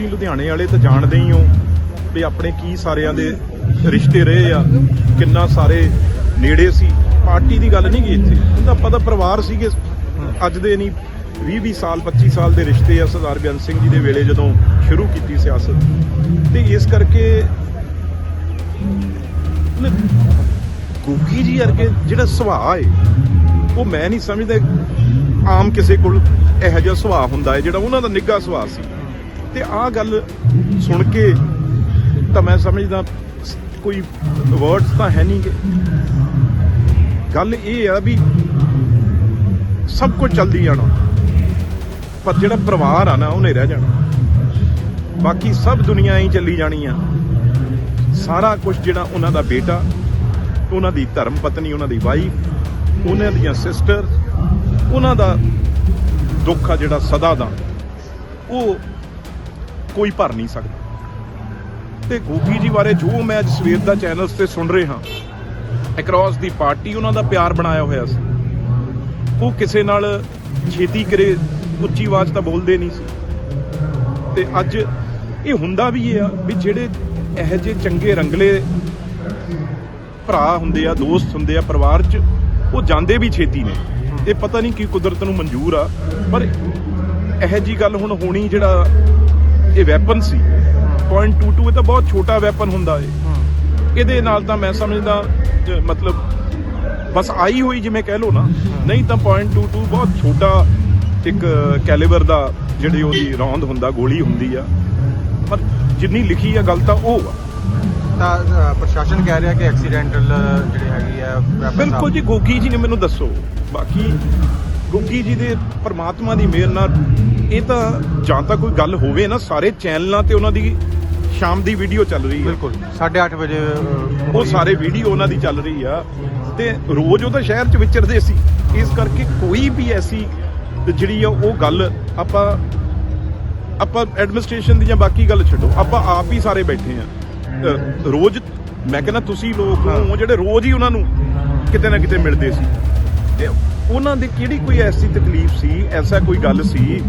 ਤੁਸੀਂ ਲੁਧਿਆਣੇ ਵਾਲੇ ਤਾਂ ਜਾਣਦੇ ਹੀ ਹੋ ਵੀ ਆਪਣੇ ਕੀ ਸਾਰਿਆਂ ਦੇ ਰਿਸ਼ਤੇ ਰਹੇ ਆ, ਕਿੰਨਾ ਸਾਰੇ ਨੇੜੇ ਸੀ। ਪਾਰਟੀ ਦੀ ਗੱਲ ਨਹੀਂ ਗਈ ਇੱਥੇ। ਉਹਦਾ ਪਤਾ ਪਰਿਵਾਰ ਸੀਗੇ। ਅੱਜ ਦੇ ਨਹੀਂ 20 20 ਸਾਲ 25 ਸਾਲ ਦੇ ਰਿਸ਼ਤੇ ਆ ਸਰਦਾਰ ਬੇਅੰਤ ਸਿੰਘ ਜੀ ਦੇ ਵੇਲੇ ਜਦੋਂ ਸ਼ੁਰੂ ਕੀਤੀ ਸਿਆਸਤ। ਤੇ ਇਸ ਕਰਕੇ ਨ- ਗੁੱਗੀ ਜੀ ਵਰਗੇ ਜਿਹੜਾ ਸੁਭਾਅ ਹੈ, ਉਹ ਮੈਂ ਨਹੀਂ ਸਮਝਦਾ ਆਮ ਕਿਸੇ ਕੋਲ ਇਹੋ ਜਿਹਾ ਸੁਭਾਅ ਹੁੰਦਾ ਹੈ ਜਿਹੜਾ ਉਹਨਾਂ ਦਾ ਨਿੱਘਾ ਸੁਭਾਅ ਸੀ। ਤੇ ਆਹ ਗੱਲ ਸੁਣ ਕੇ ਤਾਂ ਮੈਂ ਸਮਝਦਾ, ਕੋਈ ਵਰਡਸ ਤਾਂ ਹੈ ਨਹੀਂਗੇ ਗੱਲ ਇਹ ਆ ਵੀ ਸਭ ਕੁਝ ਚੱਲਦੀ ਜਾਣਾ, ਪਰ ਜਿਹੜਾ ਪਰਿਵਾਰ ਆ ਨਾ, ਉਹਨੇ ਰਹਿ ਜਾਣਾ। ਬਾਕੀ ਸਭ ਦੁਨੀਆ ਹੀ ਚੱਲੀ ਜਾਣੀ ਆ। ਸਾਰਾ ਕੁਝ ਜਿਹੜਾ ਉਹਨਾਂ ਦਾ ਬੇਟਾ, ਉਹਨਾਂ ਦੀ ਧਰਮ ਪਤਨੀ, ਉਹਨਾਂ ਦੀ ਵਾਈਫ ਉਹਨਾਂ ਦੀਆਂ ਸਿਸਟਰ ਉਹਨਾਂ ਦਾ ਦੁੱਖ ਆ ਜਿਹੜਾ ਸਦਾ ਦਾ। ਉਹ ਕੋਈ ਭਰ ਨਹੀਂ ਸਕਦਾ। ਤੇ ਗੋਪੀ ਜੀ ਬਾਰੇ ਜੋ ਮੈਂ ਅੱਜ ਸਵੇਰ ਦਾ ਚੈਨਲਸ ਤੇ ਸੁਣ ਰਿਹਾ ਅਕ੍ਰੋਸ ਦੀ ਪਾਰਟੀ ਉਹਨਾਂ ਦਾ ਪਿਆਰ ਬਣਾਇਆ ਹੋਇਆ ਸੀ। ਉਹ ਕਿਸੇ ਨਾਲ ਛੇਤੀ ਕਰੇ, ਉੱਚੀ ਆਵਾਜ਼ ਤਾਂ ਬੋਲਦੇ ਨਹੀਂ ਸੀ। ਤੇ ਅੱਜ ਇਹ ਹੁੰਦਾ ਵੀ ਇਹ ਆ ਵੀ ਜਿਹੜੇ ਇਹੋ ਜਿਹੇ ਚੰਗੇ ਰੰਗਲੇ ਭਰਾ ਹੁੰਦੇ ਆ, ਦੋਸਤ ਹੁੰਦੇ ਆ, ਪਰਿਵਾਰ 'ਚ, ਉਹ ਜਾਂਦੇ ਵੀ ਛੇਤੀ ਨੇ। ਇਹ ਪਤਾ ਨਹੀਂ ਕੀ ਕੁਦਰਤ ਨੂੰ ਮਨਜ਼ੂਰ ਆ, ਪਰ ਇਹੋ ਜੀ ਗੱਲ ਹੁਣ ਹੋਣੀ ਜਿਹੜਾ ਇਹ ਵੈਪਨ ਸੀ .22 ਇਹ ਤਾਂ ਬਹੁਤ ਛੋਟਾ ਵੈਪਨ ਹੁੰਦਾ ਏ। ਇਹਦੇ ਨਾਲ ਤਾਂ ਮੈਂ ਸਮਝਦਾ ਮਤਲਬ ਬਸ ਆਈ ਹੋਈ ਜਿਵੇਂ ਕਹਿ ਲਓ ਨਾ ਨਹੀਂ ਤਾਂ .22 ਬਹੁਤ ਛੋਟਾ ਇੱਕ ਕੈਲੀਬਰ ਦਾ ਜਿਹੜੀ ਉਹਦੀ ਰੌਂਦ ਹੁੰਦਾ ਗੋਲੀ ਹੁੰਦੀ ਆ। ਪਰ ਜਿੰਨੀ ਲਿਖੀ ਆ ਗੱਲ ਤਾਂ ਉਹ ਆ। ਤਾਂ ਪ੍ਰਸ਼ਾਸਨ ਕਹਿ ਰਿਹਾ ਕਿ ਐਕਸੀਡੈਂਟਲ ਜਿਹੜੇ ਹੈਗੀ ਆ ਬਿਲਕੁਲ ਜੀ ਗੋਗੀ ਜੀ ਨੇ ਮੈਨੂੰ ਦੱਸੋ। ਬਾਕੀ ਗੋਗੀ ਜੀ ਦੇ ਪ੍ਰਮਾਤਮਾ ਦੀ ਮਿਹਰ ਨਾਲ ਇਹ ਤਾਂ ਜਾਂ ਤਾਂ ਕੋਈ ਗੱਲ ਹੋਵੇ ਨਾ ਸਾਰੇ ਚੈਨਲਾਂ ਤੇ ਉਹਨਾਂ ਦੀ ਸ਼ਾਮ ਦੀ ਵੀਡੀਓ ਚੱਲ ਰਹੀ ਹੈ ਬਿਲਕੁਲ 8:30 ਵਜੇ ਉਹ ਸਾਰੇ ਵੀਡੀਓ ਉਹਨਾਂ ਦੀ ਚੱਲ ਰਹੀ ਆ ਤੇ ਰੋਜ਼ ਉਹ ਤਾਂ ਸ਼ਹਿਰ 'ਚ ਵਿਚਰਦੇ ਸੀ। ਇਸ ਕਰਕੇ ਕੋਈ ਵੀ ਐਸੀ ਜਿਹੜੀ ਆ ਉਹ ਗੱਲ ਆਪਾਂ ਆਪਾਂ ਐਡਮਿਨਿਸਟ੍ਰੇਸ਼ਨ ਦੀ ਜਾਂ ਬਾਕੀ ਗੱਲ ਛੱਡੋ ਆਪਾਂ ਆਪ ਹੀ ਸਾਰੇ ਬੈਠੇ ਆ। ਅ, ਰੋਜ਼ ਮੈਂ ਕਹਿੰਦਾ ਤੁਸੀਂ ਲੋਕ ਹੋ ਜਿਹੜੇ ਰੋਜ਼ ਹੀ ਉਹਨਾਂ ਨੂੰ ਕਿਤੇ ਨਾ ਕਿਤੇ ਮਿਲਦੇ ਸੀ। ਤੇ ਉਹਨਾਂ ਦੀ ਕਿਹੜੀ ਕੋਈ ਐਸੀ ਤਕਲੀਫ ਸੀ? ਐਸਾ ਕੋਈ ਗੱਲ ਸੀ